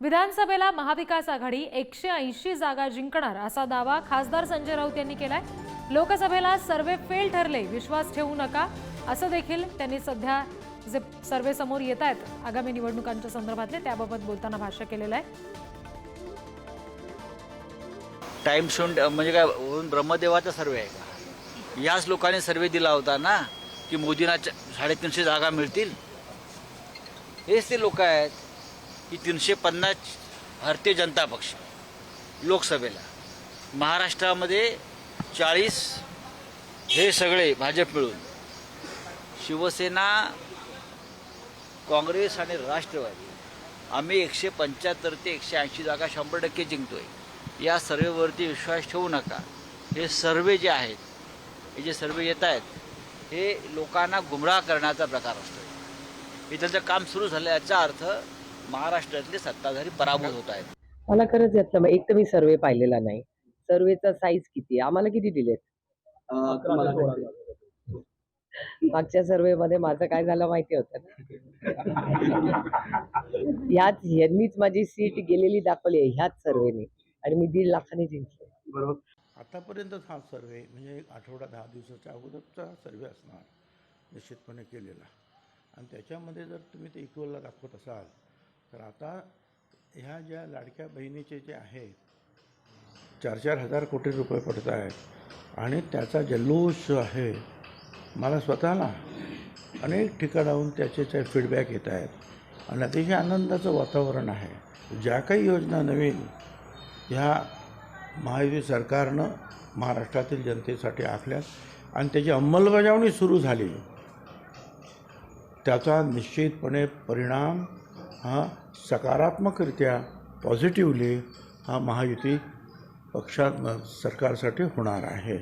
विधानसभेला महाविकास आघाडी एकशे ऐंशी जागा जिंकणार असा दावा खासदार संजय राऊत यांनी केलाय. लोकसभेला सर्वे फेल ठरले विश्वास ठेवू नका असं देखील त्यांनी सध्या जे सर्वे समोर येत आहेत आगामी निवडणुकांच्या संदर्भातले त्याबाबत बोलताना भाष्य केलेलं आहे. टाइम शोन म्हणजे काय ब्रह्मदेवाचा सर्वे आहे का? याच लोकांनी सर्वे दिला होता ना की मोदींना साडेतीनशे जागा मिळतील? हेच ते लोक आहेत. की तीनशे पन्नास भारतीय जनता पक्ष लोकसभेला. महाराष्ट्रामध्ये चाळीस हे सगळे भाजप मिळून शिवसेना काँग्रेस आणि राष्ट्रवादी आम्ही एकशे पंच्याहत्तर ते एकशे ऐंशी जागा शंभर टक्के जिंकतो आहे या सर्वेवरती विश्वास ठेवू नका. हे सर्वे जे आहेत हे जे सर्वे येत आहेत हे लोकांना गुमराह करण्याचा प्रकार असतो हे त्यांचं काम सुरू झालं याचा अर्थ महाराष्ट्रातले सत्ताधारी पराभूत होत आहेत. मला खरंच यातलं एक तर मी सर्वे पाहिलेला नाही. सर्वेचा साईज किती आहे? आम्हाला किती दिलेत? मागच्या सर्वे मध्ये माझं काय झालं माहिती होतं? ना ह्याच यांनीच माझी सीट गेलेली दाखवली आहे ह्याच सर्वेने. आणि मी दीड लाखाने जिंकले. आतापर्यंत हा सर्वे म्हणजे एक आठवडा दहा दिवसाच्या अगोदरचा सर्वे असणार. निश्चितपणे केलेला. आणि त्याच्यामध्ये जर तुम्ही ते इक्वलला दाखवत असाल तर आता ह्या ज्या लाडक्या बहिणीचे जे आहेत चार चार हजार कोटी रुपये पडत आहेत आणि त्याचा जल्लोष जो आहे मला स्वतःला अनेक ठिकाणाहून त्याचे त्या फीडबॅक येत आहेत. आणि अतिशय आनंदाचं वातावरण आहे. ज्या काही योजना नवीन ह्या महायुती सरकारनं महाराष्ट्रातील जनतेसाठी आखल्यात आणि त्याची अंमलबजावणी सुरू झाली त्याचा निश्चितपणे परिणाम हा सकारात्मकरित्या पॉझिटिव्हली हा महायुती पक्षा सरकारसाठी होणार आहे.